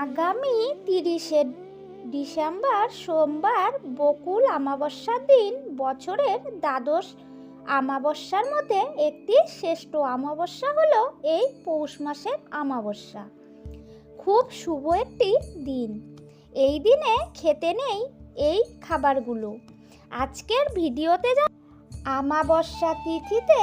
আগামী তিরিশে ডিসেম্বর সোমবার বকুল অমাবস্যার দিন বছরের দ্বাদশ অমাবস্যার মধ্যে একটি শ্রেষ্ঠ অমাবস্যা হলো এই পৌষ মাসের অমাবস্যা। খুব শুভ একটি দিন। এই দিনে খেতে নেই এই খাবারগুলো। আজকের ভিডিওতে যা আমাবস্যা তিথিতে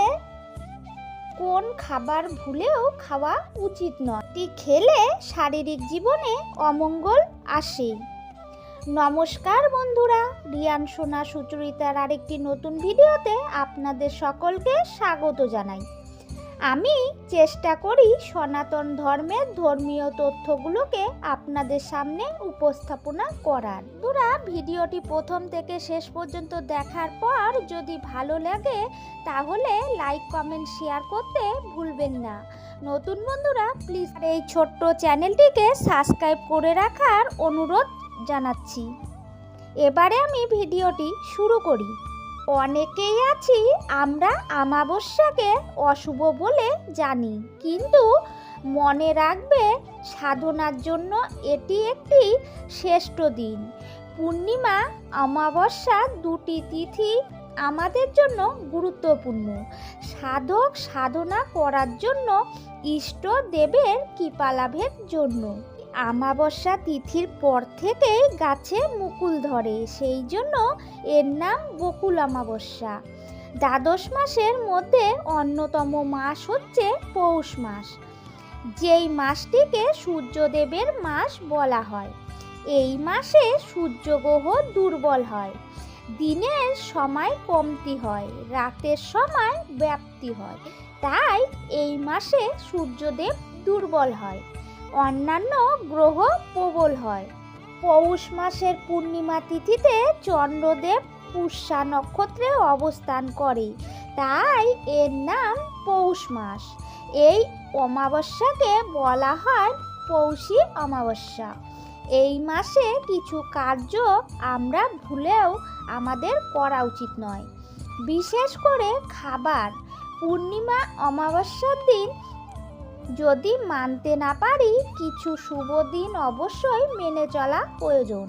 কোন খাবার ভুলেও খাওয়া উচিত নয়। এটি খেলে শারীরিক জীবনে অমঙ্গল আসে। নমস্কার বন্ধুরা, রিয়ান সোনা সুচরিতার আরেকটি নতুন ভিডিওতে আপনাদের সকলকে স্বাগত জানাই। আমি চেষ্টা করি সনাতন ধর্মের ধর্মীয় তথ্যগুলোকে আপনাদের সামনে উপস্থাপনা করার। তোরা ভিডিওটি প্রথম থেকে শেষ পর্যন্ত দেখার পর যদি ভালো লাগে, তাহলে লাইক, কমেন্ট, শেয়ার করতে ভুলবেন না। নতুন বন্ধুরা প্লিজ এই ছোট্ট চ্যানেলটিকে সাবস্ক্রাইব করে রাখার অনুরোধ জানাচ্ছি। এবারে আমি ভিডিওটি শুরু করি। অনেকেই আছি, আমরা আমাবস্যাকে অশুভ বলে জানি। কিন্তু মনে রাখবে, সাধনার জন্য এটি একটি শ্রেষ্ঠ দিন। পূর্ণিমা, অমাবস্যা দুটি তিথি আমাদের জন্য গুরুত্বপূর্ণ। সাধক সাধনা করার জন্য ইষ্ট দেবের কৃপা লাভের জন্য। আমাবস্যা তিথির পর থেকেই গাছে মুকুল ধরে, সেই জন্য এর নাম বকুল অমাবস্যা দ্বাদশ মাসের মধ্যে অন্যতম মাস হচ্ছে পৌষ মাস। যেই মাসটিকে সূর্যদেবের মাস বলা হয়, এই মাসে সূর্যগ্রহ দুর্বল হয়, দিনের সময় কমতি হয়, রাতের সময় ব্যাপ্তি হয়। তাই এই মাসে সূর্যদেব দুর্বল হয়। অন্যান্য গ্রহ প্রবল হয়। পৌষ মাসের পূর্ণিমা তিথিতে চন্দ্রদেব পুষ্যা নক্ষত্রে অবস্থান করে। তাই এর নাম পৌষ মাস। এই অমাবস্যাকে বলা হয় পৌষী অমাবস্যা। এই মাসে কিছু কার্য আমরা ভুলেও আমাদের করা উচিত নয়। বিশেষ করে খাবার। পূর্ণিমা অমাবস্যার দিন যদি মানতে না পারি, কিছু শুভ দিন অবশ্যই মেনে চলা প্রয়োজন।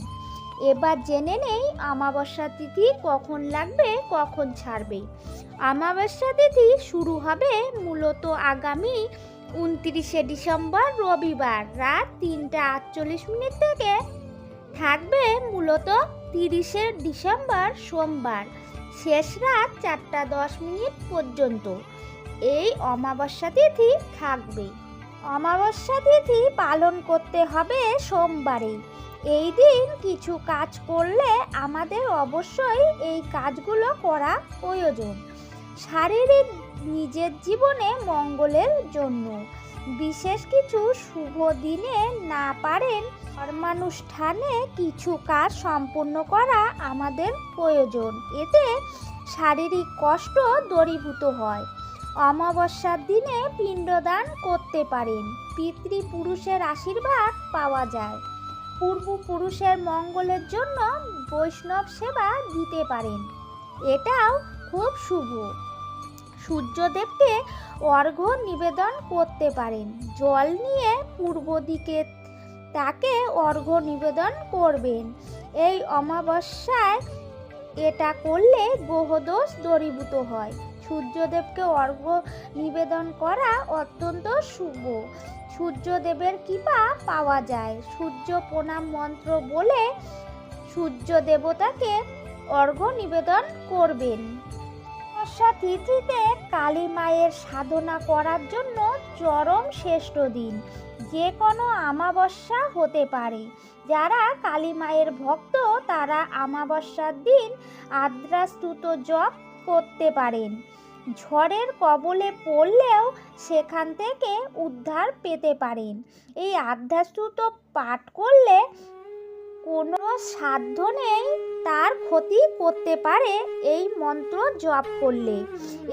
এবার জেনে নেই অমাবস্যা তিথি কখন লাগবে, কখন ছাড়বে। অমাবস্যা তিথি শুরু হবে মূলত আগামী উনত্রিশে ডিসেম্বর, রবিবার। রাত তিনটা আটচল্লিশ মিনিট থেকে থাকবে মূলত তিরিশে ডিসেম্বর, সোমবার। শেষ রাত চারটা দশ মিনিট পর্যন্ত। এই অমাবস্যা তিথি থাকবে। অমাবস্যা তিথি পালন করতে হবে সোমবারে এই দিন কিছু কাজ করলে আমাদের অবশ্যই এই কাজগুলো করা প্রয়োজন। শারীরিক নিজের জীবনে মঙ্গলের জন্য। বিশেষ কিছু শুভ দিনে না পারেন কর্মানুষ্ঠানে কিছু কাজ সম্পূর্ণ করা আমাদের প্রয়োজন। এতে শারীরিক কষ্ট দূরীভূত হয়। অমাবস্যার দিনে পিণ্ডদান করতে পারেন। পিতৃপুরুষের আশীর্বাদ পাওয়া যায়। পূর্বপুরুষের মঙ্গলের জন্য বৈষ্ণব সেবা দিতে পারেন। এটাও খুব শুভ। সূর্যদেবকে অর্ঘ্য নিবেদন করতে পারেন। জল নিয়ে পূর্ব দিকে তাকে অর্ঘ্য নিবেদন করবেন। এই অমাবস্যায় এটা করলে গ্রহদোষ দূরীভূত হয়। সূর্যদেবকে অর্ঘ্য নিবেদন করা অত্যন্ত শুভ। সূর্যদেবের কৃপা পাওয়া যায়। সূর্য প্রণাম মন্ত্র বলে সূর্য দেবতাকে অর্ঘ্য নিবেদন করবেন। তিথিতে কালী মায়ের সাধনা করার জন্য চরম শ্রেষ্ঠ দিন। যে কোনো আমাবস্যা হতে পারে। যারা কালী মায়ের ভক্ত, তারা আমাবস্যার দিন আদ্রাস্তুত জপ করতে পারেন। ঝড়ের কবলে পড়লেও সেখান থেকে উদ্ধার পেতে পারেন। এই আধ্যাস্তুত পাঠ করলে কোনো সাধ্য নেই, তার ক্ষতি করতে পারে এই মন্ত্র জপ করলে।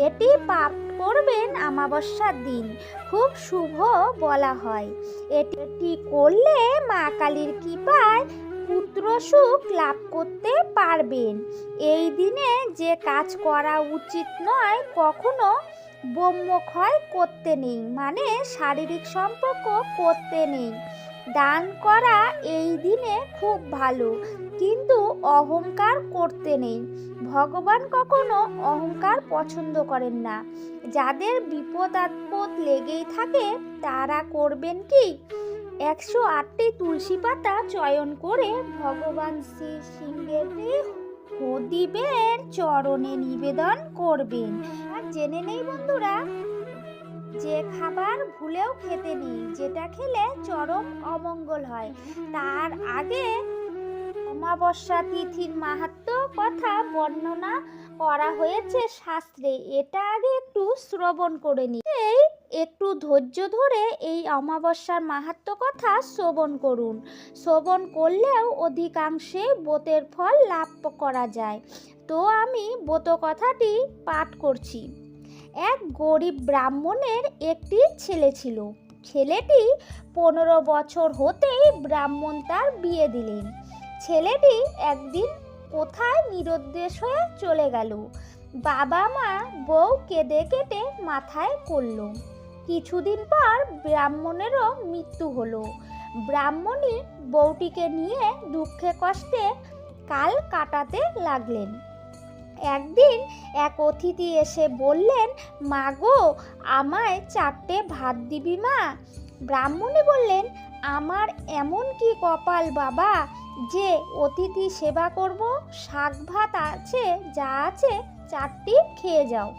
এটি পাঠ করবেন আমাবস্যার দিন। খুব শুভ বলা হয়। এটি করলে মা কালীর কৃপায় পুত্র সুখ লাভ করতে পারবেন। এই দিনে যে কাজ করা উচিত নয়, কখনো ব্রহ্মক্ষয় করতে নেই মানে শারীরিক সম্পর্ক করতে নেই। দান করা এই দিনে খুব ভালো, কিন্তু অহংকার করতে নেই। ভগবান কখনো অহংকার পছন্দ করেন না। যাদের বিপদ আপদ লেগেই থাকে, তারা করবেন কি? একশো আটটি তুলসী পাতা চয়ন করে ভগবান শ্রী সিংহের হদিবের চরণে নিবেদন করবেন। আর জেনে নেই বন্ধুরা, যে খাবার ভুলেও খেতে নেই, যেটা খেলে চরম অমঙ্গল হয়। তার আগে অমাবস্যা তিথির মাহাত্ম কথা বর্ণনা করা হয়েছে শাস্ত্রে। এটা আগে একটু শ্রবণ করে নি একটু ধৈর্য ধরে এই অমাবস্যার মাহাত্ম কথা শ্রবণ করুন। শ্রবণ করলেও অধিকাংশে বোতের ফল লাভ করা যায়। তো আমি বোত কথাটি পাঠ করছি। এক গরিব ব্রাহ্মণের একটি ছেলে ছিল। ছেলেটি পনেরো বছর হতেই ব্রাহ্মণ তার বিয়ে দিলেন। ছেলেটি একদিন কোথায় নিরুদ্দেশ হয়ে চলে গেল। বাবা মা বউ কেঁদে কেটে মাথায় করল। কিছুদিন পর ব্রাহ্মণেরও মৃত্যু হলো। ব্রাহ্মণী বউটিকে নিয়ে দুঃখে কষ্টে কাল কাটাতে লাগলেন। একদিন এক অতিথি এসে বললেন, মা গো, আমায় চারটে ভাত দিবি মা? ব্রাহ্মণী বললেন, আমার এমন কি কপাল বাবা যে অতিথি সেবা করব? শাক ভাত আছে, যা আছে, চারটি খেয়ে যাও।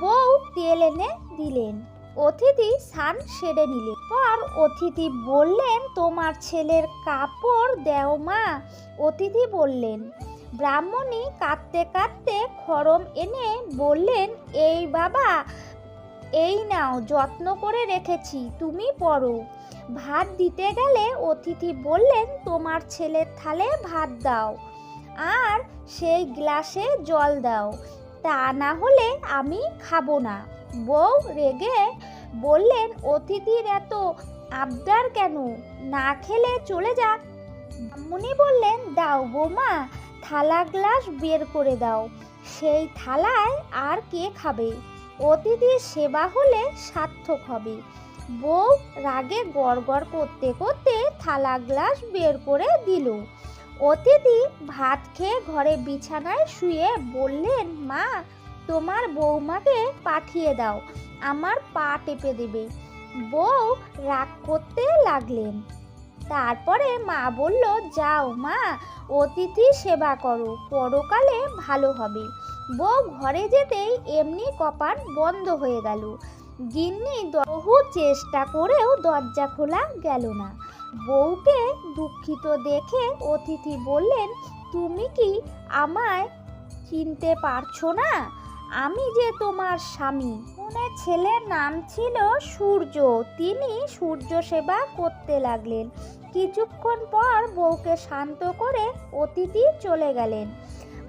বউ তেল এনে দিলেন। অতিথি স্নান সেরে নিলেন পর অতিথি বললেন, তোমার ছেলের কাপড় দেও মা। অতিথি বললেন, ব্রাহ্মণী কাঁদতে কাঁদতে খরম এনে বললেন, এই বাবা, এই নাও, যত্ন করে রেখেছি, তুমি পড়ো। ভাত দিতে গেলে অতিথি বললেন, তোমার ছেলের থালে ভাত দাও, আর সেই গ্লাসে জল দাও, তা না হলে আমি খাব না। বউ রেগে বললেন, অতিথির এত আবদার কেন? না খেলে চলে যাক। ব্রাহ্মণী বললেন, দাও বৌমা, থালা গ্লাস বের করে দাও। সেই থালায় আর কে খাবে? অতিথির সেবা হলে সার্থক হবে। বউ রাগে গড়গড় করতে করতে থালা গ্লাস বের করে দিল। অতিথি ভাত খেয়ে ঘরে বিছানায় শুয়ে বললেন, মা তোমার বৌমাকে পাঠিয়ে দাও, আমার পা টেপে দেবে। বউ রাগ করতে লাগলেন। তারপরে মা বলল, যাও মা, অতিথি সেবা করো, পরকালে ভালো হবে। বউ ঘরে যেতেই এমনি কপাট বন্ধ হয়ে গেল। গিন্নি বহু চেষ্টা করেও দরজা খোলা গেল না। বউকে দুঃখিত দেখে অতিথি বললেন, তুমি কি আমায় চিনতে পারছ না? আমি যে তোমার স্বামী। মনে ছেলের নাম ছিল সূর্য। তিনি সূর্য সেবা করতে লাগলেন। কিছুক্ষণ পর বউকে শান্ত করে অতিথি চলে গেলেন।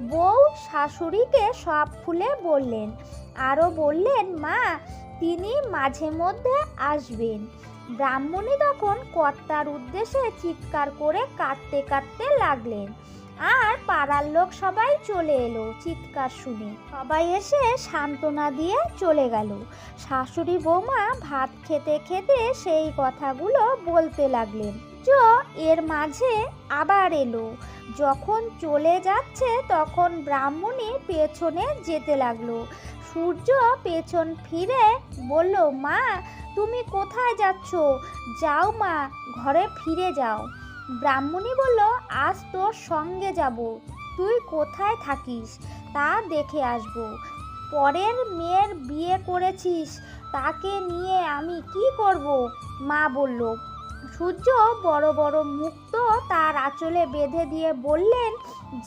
বউ শাশুড়িকে সব খুলে বললেন। আরও বললেন, মা, তিনি মাঝে মধ্যে আসবেন। ব্রাহ্মণী তখন কর্তার উদ্দেশ্যে চিৎকার করে কাঁদতে কাঁদতে লাগলেন। আর পাড়ার লোক সবাই চলে এলো চিৎকার শুনে। সবাই এসে সান্ত্বনা দিয়ে চলে গেল। শাশুড়ি বৌমা ভাত খেতে খেতে সেই কথাগুলো বলতে লাগলেন। জ এর মাঝে আবার এলো। যখন চলে যাচ্ছে তখন ব্রাহ্মণী পেছনে যেতে লাগল। সূর্য পেছন ফিরে বলল, মা, তুমি কোথায় যাচ্ছ? যাও মা, ঘরে ফিরে যাও। ব্রাহ্মণী বলল, আজ তোর সঙ্গে যাব। তুই কোথায় থাকিস তা দেখে আসব। পরের মেয়ের বিয়ে করেছিস, তাকে নিয়ে আমি কি করব? মা বলল। সূর্য বড় বড় মুক্ত তার আঁচলে বেঁধে দিয়ে বললেন,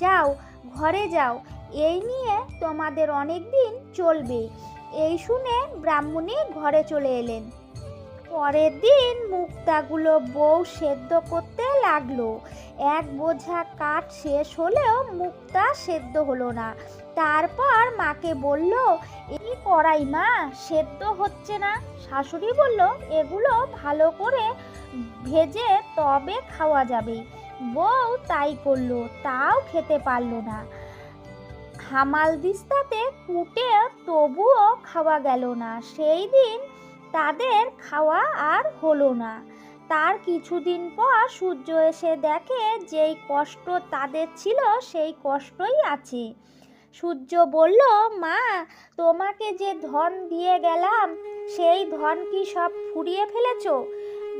যাও, ঘরে যাও। এই নিয়ে তোমাদের অনেক দিন চলবে। এই শুনে ব্রাহ্মণী ঘরে চলে এলেন। পরের দিন মুক্তাগুলো বউ সেদ্ধ করতে লাগল। এক বোঝা কাঠ শেষ হলেও মুক্তা সেদ্ধ হলো না। তারপর মাকে বলল, এই কড়াই মা, সেদ্ধ হচ্ছে না। শাশুড়ি বলল, এগুলো ভালো করে ভেজে তবে খাওয়া যাবে। বউ তাই করল, তাও খেতে পারল না। হামাল দিস্তাতে কুটে তবুও খাওয়া গেল না। সেই দিন তাদের খাওয়া আর হলো না। তার কিছুদিন পর সূর্য এসে দেখে যেই কষ্ট তাদের ছিল, সেই কষ্টই আছে। সূর্য বলল, মা, তোমাকে যে ধন দিয়ে গেলাম, সেই ধন কি সব ফুরিয়ে ফেলেছ?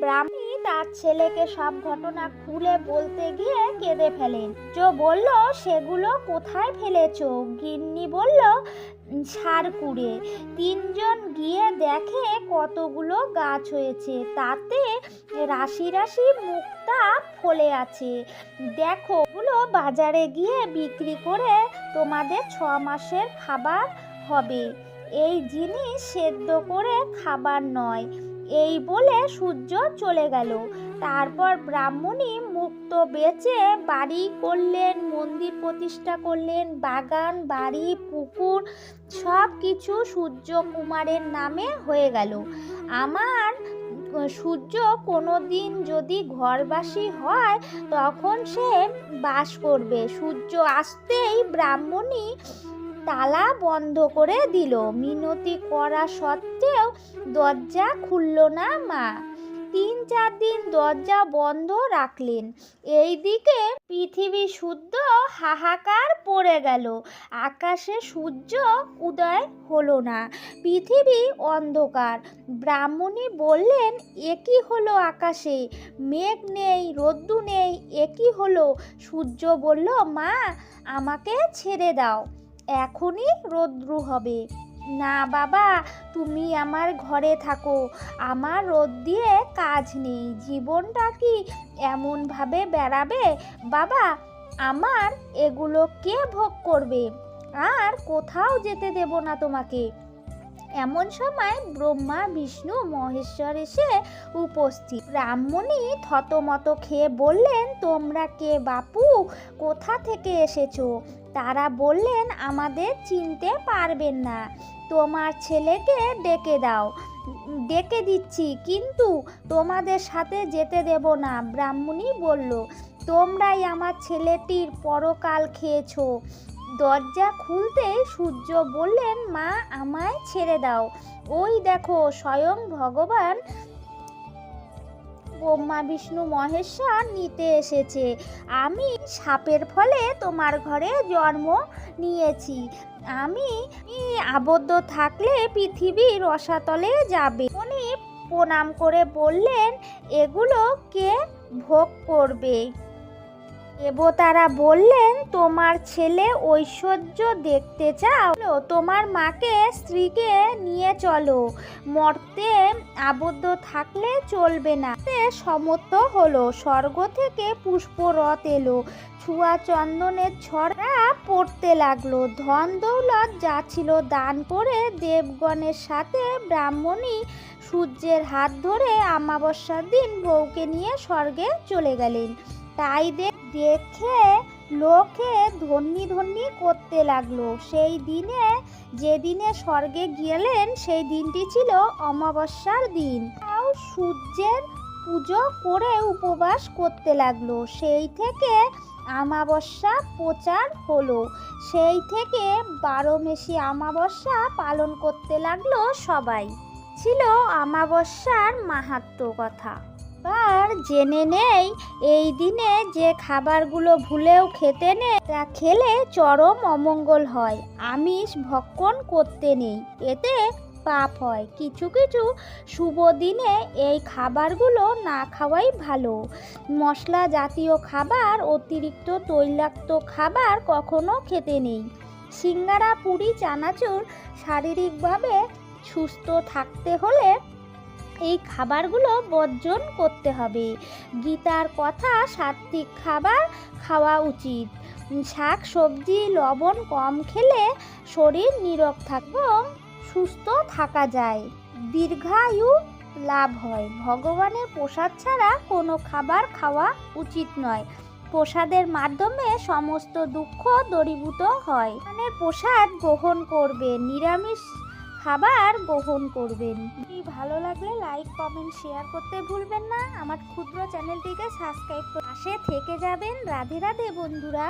ব্রাহ্মী তার ছেলেকে সব ঘটনা খুলে বলতে গিয়ে কেঁদে ফেলেন। জো বলল, সেগুলো কোথায় ফেলেছো? গিন্নি বলল সার কুড়ে। তিনজন গিয়ে দেখে কতগুলো গাছ হয়েছে। তাতে রাশি রাশি মুক্তা ফলে আছে। দেখো, ওগুলো বাজারে গিয়ে বিক্রি করে তোমাদের ছ মাসের খাবার হবে। এই জিনিস সেদ্ধ করে খাবার নয়। এই বলে সূর্য চলে গেল। তারপর ব্রাহ্মণী মুক্ত বেচে বাড়ি করলেন, মন্দির প্রতিষ্ঠা করলেন, বাগান, বাড়ি, পুকুর সব কিছু সূর্য কুমারের নামে হয়ে গেল। আমার সূর্য কোনো দিন যদি ঘরবাসী হয়, তখন সে বাস করবে। সূর্য আসতেই ব্রাহ্মণী তালা বন্ধ করে দিল। মিনতি করা সত্ত্বেও দরজা খুলল না মা। তিন চার দিন দরজা বন্ধ রাখলেন। এইদিকে পৃথিবী শুদ্ধ হাহাকার পড়ে গেল। আকাশে সূর্য উদয় হলো না। পৃথিবী অন্ধকার। ব্রাহ্মণী বললেন একই হলো আকাশে? মেঘ নেই, রোদ্দু নেই একই হলো? সূর্য বলল, মা, আমাকে ছেড়ে দাও। এখনই রৌদ্রু হবে। না বাবা, তুমি আমার ঘরে থাকো। আমার রোদ দিয়ে কাজ নেই। জীবনটা কি এমনভাবে বেড়াবে? বাবা, আমার এগুলো কে ভোগ করবে? আর কোথাও যেতে দেব না তোমাকে। এমন সময় ব্রহ্মা, বিষ্ণু, মহেশ্বর এসে উপস্থিত। ব্রাহ্মণী থতমত খেয়ে বললেন, তোমরা কে বাপু? কোথা থেকে এসেছ? তারা বললেন, আমাদের চিনতে পারবেন না। তোমার ছেলেকে ডেকে দাও। ডেকে দিচ্ছি, কিন্তু তোমাদের সাথে যেতে দেব না। ব্রাহ্মণী বলল, তোমরাই আমার ছেলেটির পরকাল খেয়েছো। দরজা খুলতে সূর্য বললেন, মা, আমায় ছেড়ে দাও। ওই দেখো, স্বয়ং ভগবান ব্রহ্মা, বিষ্ণু, মহেশ্বর নিতে এসেছে। আমি সাপের ফলে তোমার ঘরে জন্ম নিয়েছি। আমি আবদ্ধ থাকলে পৃথিবী রসাতলে যাবে। উনি প্রণাম করে বললেন, এগুলো কে ভোগ করবে? দেবতারা বললেন, তোমার ছেলে ঐশ্বর্য দেখতে চাও? তোমার মাকে, স্ত্রীকে নিয়ে চলো। মর্তে আবদ্ধ থাকলে চলবে না। সমর্থ হলো। স্বর্গ থেকে পুষ্পরথ এলো। ছুয়া চন্দনের ছড়া পড়তে লাগল। ধন দৌলত যা ছিল দান করে দেবগণের সাথে ব্রাহ্মণী সূর্যের হাত ধরে আমাবস্যার দিন বউকে নিয়ে স্বর্গে চলে গেলেন। তাই দেখে লোকে ধন্যি ধন্যি করতে লাগল। সেই দিনে, যেদিনে স্বর্গে গেলেন, সেই দিনটি ছিল অমাবস্যার দিন। তাও সূর্যের পুজো করে উপবাস করতে লাগল। সেই থেকে আমাবস্যা প্রচার হলো। সেই থেকে বারো মেশি আমাবস্যা পালন করতে লাগল সবাই। ছিল আমাবস্যার মাহাত্ম কথা। আর জেনে নেই, এই দিনে যে খাবারগুলো ভুলেও খেতে নেই, তা খেলে চরম অমঙ্গল হয়। আমিষ ভক্ষণ করতে নেই, এতে পাপ হয়। কিছু কিছু শুভ দিনে এই খাবারগুলো না খাওয়াই ভালো। মশলা জাতীয় খাবার, অতিরিক্ত তৈলাক্ত খাবার কখনো খেতে নেই। সিঙ্গারা, পুরি, চানাচুর শারীরিকভাবে সুস্থ থাকতে হলে এই খাবারগুলো বর্জন করতে হবে। গীতার কথা সাত্বিক খাবার খাওয়া উচিত। শাক, সবজি, লবণ কম খেলে শরীর নীরব থাকবে সুস্থ থাকা যায়। দীর্ঘায়ু লাভ হয়। ভগবানের প্রসাদ ছাড়া কোনো খাবার খাওয়া উচিত নয়। প্রসাদের মাধ্যমে সমস্ত দুঃখ দূরীভূত হয়। মানে প্রসাদ গ্রহণ করবে নিরামিষ খাবার গ্রহণ করবেন। ভালো লাগলে লাইক কমেন্ট শেয়ার করতে ভুলবেন না। আমার ক্ষুদ্র চ্যানেলটিকে সাবস্ক্রাইব করে পাশে থেকে যাবেন। রাধে রাধে বন্ধুরা।